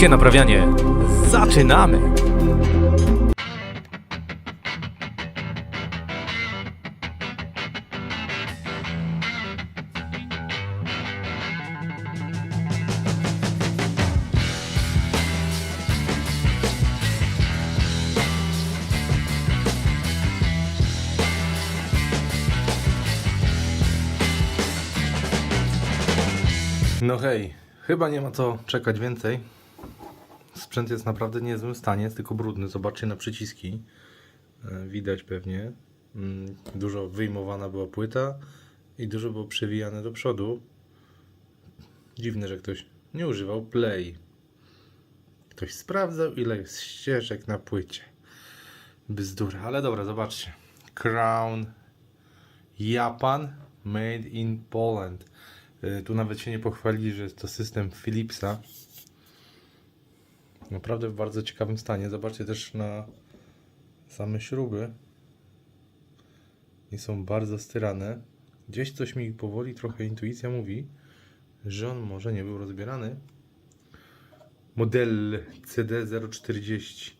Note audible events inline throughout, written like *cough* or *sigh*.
się naprawianie. Zaczynamy! No hej, chyba nie ma co czekać więcej. Sprzęt jest naprawdę niezłym stanie, jest tylko brudny. Zobaczcie na przyciski. E, Widać pewnie. Mm, Dużo wyjmowana była płyta i dużo było przewijane do przodu. Dziwne, że ktoś nie używał play. Ktoś sprawdzał, ile jest ścieżek na płycie. Bzdura, ale dobra, zobaczcie. Crown Japan Made in Poland. Y, Tu nawet się nie pochwalili, że jest to system Philipsa. Naprawdę w bardzo ciekawym stanie. Zobaczcie też na same śruby. I są bardzo styrane. Gdzieś coś mi powoli, trochę intuicja mówi, że on może nie był rozbierany. Model CD040.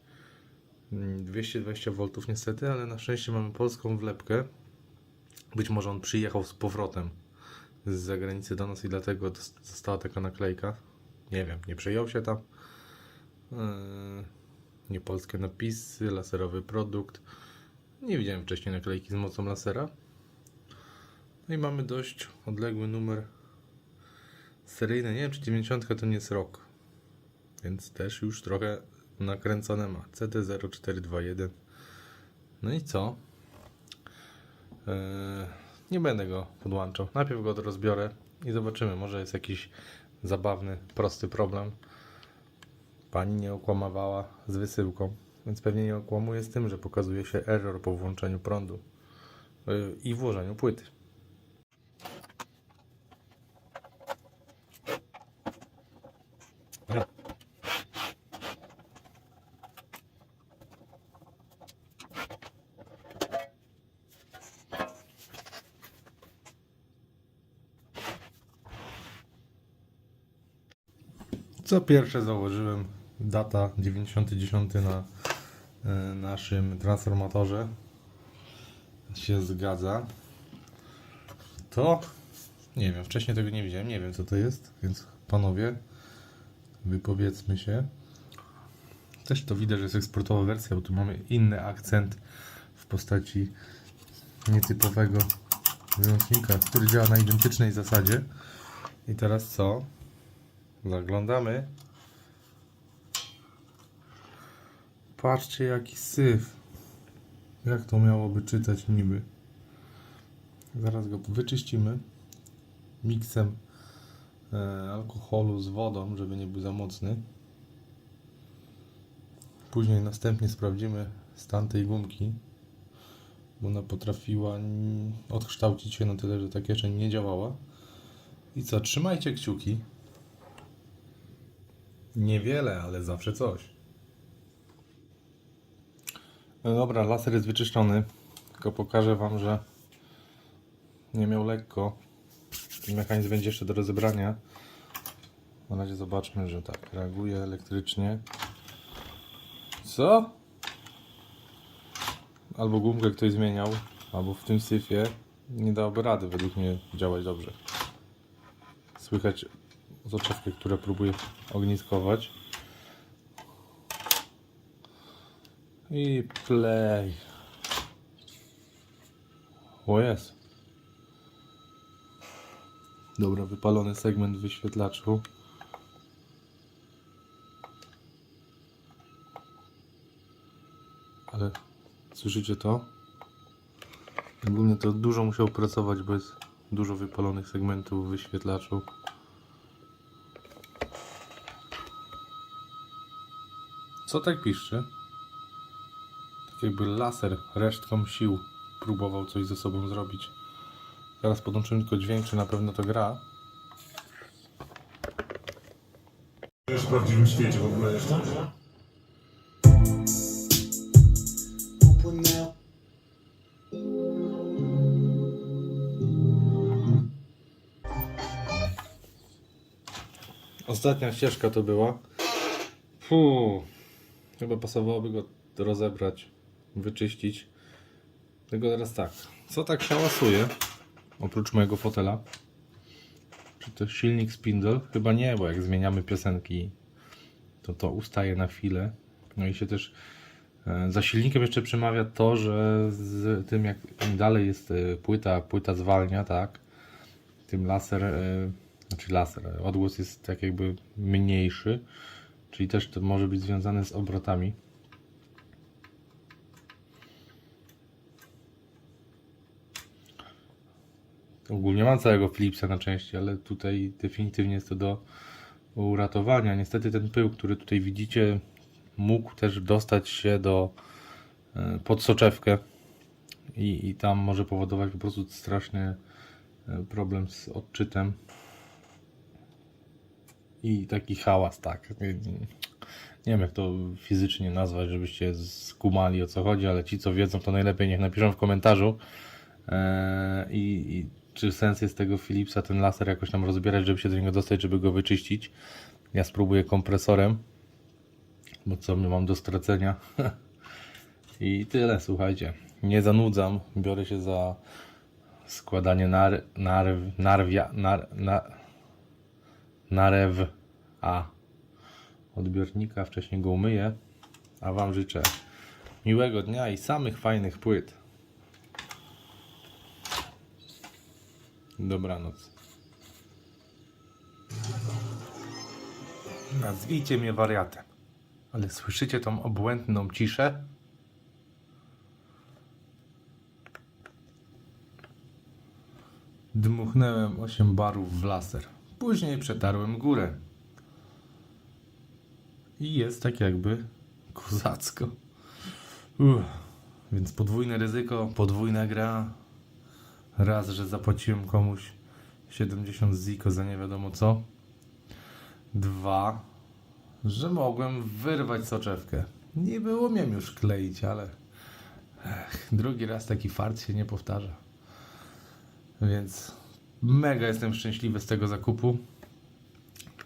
Mm, 220 V niestety, ale na szczęście mamy polską wlepkę. Być może on przyjechał z powrotem z zagranicy do nas i dlatego została taka naklejka. Nie wiem, nie przejął się tam. Yy, niepolskie napisy, laserowy produkt. Nie widziałem wcześniej naklejki z mocą lasera. No i mamy dość odległy numer seryjny. Nie wiem, czy 90 to nie jest rok. Więc też już trochę nakręcone ma. CD0421. No i co? Yy, nie będę go podłączał. Najpierw go rozbiorę i zobaczymy. Może jest jakiś zabawny, prosty problem. Pani nie okłamywała z wysyłką, więc pewnie nie okłamuje z tym, że pokazuje się error po włączeniu prądu yy, i włożeniu płyty. Co pierwsze założyłem data 90.10 na e, naszym transformatorze się zgadza. To nie wiem, wcześniej tego nie widziałem, nie wiem co to jest, więc panowie wypowiedzmy się. Też to widać, że jest eksportowa wersja, bo tu mamy inny akcent w postaci nietypowego wyłącznika, który działa na identycznej zasadzie. I teraz co? Zaglądamy. Patrzcie jaki syf. Jak to miałoby czytać niby? Zaraz go wyczyścimy. Miksem e, alkoholu z wodą, żeby nie był za mocny. Później następnie sprawdzimy stan tej gumki. Bo ona potrafiła odkształcić się na tyle, że ta kieszeń nie działała. I co? Trzymajcie kciuki. Niewiele, ale zawsze coś. No dobra, laser jest wyczyszczony. Tylko pokażę Wam, że nie miał lekko. Mechanizm będzie jeszcze do rozebrania. Na razie zobaczmy, że tak reaguje elektrycznie. Co? Albo gumkę ktoś zmieniał, albo w tym syfie nie dałoby rady według mnie działać dobrze. Słychać soczewkę, która próbuje ogniskować. I play. O jest. Dobra, wypalony segment w wyświetlaczu. Ale słyszycie to? Ogólnie to dużo musiał pracować, bo jest dużo wypalonych segmentów w wyświetlaczu. Co tak piszczy? Jakby laser resztką sił próbował coś ze sobą zrobić. Teraz podłączymy tylko dźwięk, czy na pewno to gra. Żyjesz w prawdziwym świecie w ogóle jeszcze? Ostatnia ścieżka to była. Fu, chyba pasowałoby go rozebrać, wyczyścić. Tylko teraz tak, co tak hałasuje, oprócz mojego fotela? Czy to silnik spindle? Chyba nie, bo jak zmieniamy piosenki, to to ustaje na chwilę. No i się też e, za silnikiem jeszcze przemawia to, że z tym jak im dalej jest e, płyta, płyta zwalnia, tak, tym laser, e, znaczy laser, odgłos jest tak jakby mniejszy, czyli też to może być związane z obrotami. Ogólnie mam całego Philipsa na części, ale tutaj definitywnie jest to do uratowania. Niestety ten pył, który tutaj widzicie, mógł też dostać się do e, pod soczewkę i, i tam może powodować po prostu straszny e, problem z odczytem i taki hałas, tak. Nie, wiem jak to fizycznie nazwać, żebyście skumali o co chodzi, ale ci co wiedzą to najlepiej niech napiszą w komentarzu Eee, i, i czy sens jest tego Philipsa ten laser jakoś tam rozbierać, żeby się do niego dostać, żeby go wyczyścić. Ja spróbuję kompresorem, bo co my mam do stracenia. *laughs* I tyle, słuchajcie. Nie zanudzam, biorę się za składanie nar, narw, narwia, nar, na, narew A odbiornika, wcześniej go umyję, a Wam życzę miłego dnia i samych fajnych płyt. Dobranoc. Nazwijcie mnie wariatem, ale słyszycie tą obłędną ciszę? Dmuchnąłem 8 barów w laser. Później przetarłem górę. I jest tak jakby kozacko. Uff. Więc podwójne ryzyko, podwójna gra. Raz, że zapłaciłem komuś 70 ziko za nie wiadomo co. Dwa, że mogłem wyrwać soczewkę. Nie było umiem już kleić, ale ech, drugi raz taki fart się nie powtarza. Więc mega jestem szczęśliwy z tego zakupu.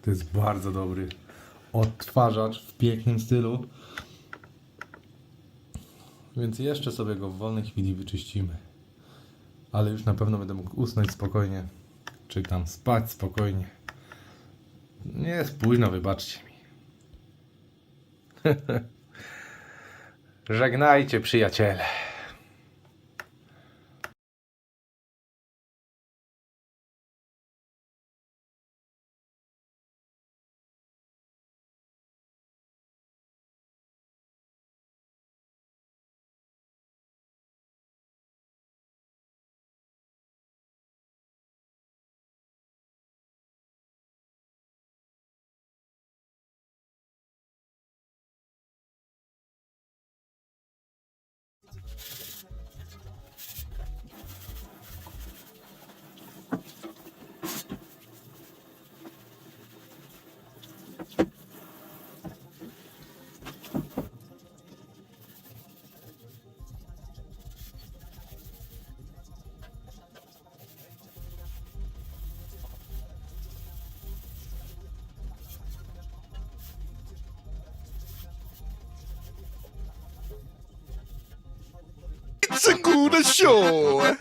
To jest bardzo dobry odtwarzacz w pięknym stylu. Więc jeszcze sobie go w wolnej chwili wyczyścimy. Ale już na pewno będę mógł usnąć spokojnie. Czy tam spać spokojnie. Nie jest późno, wybaczcie mi. *laughs* Żegnajcie, przyjaciele. cool show.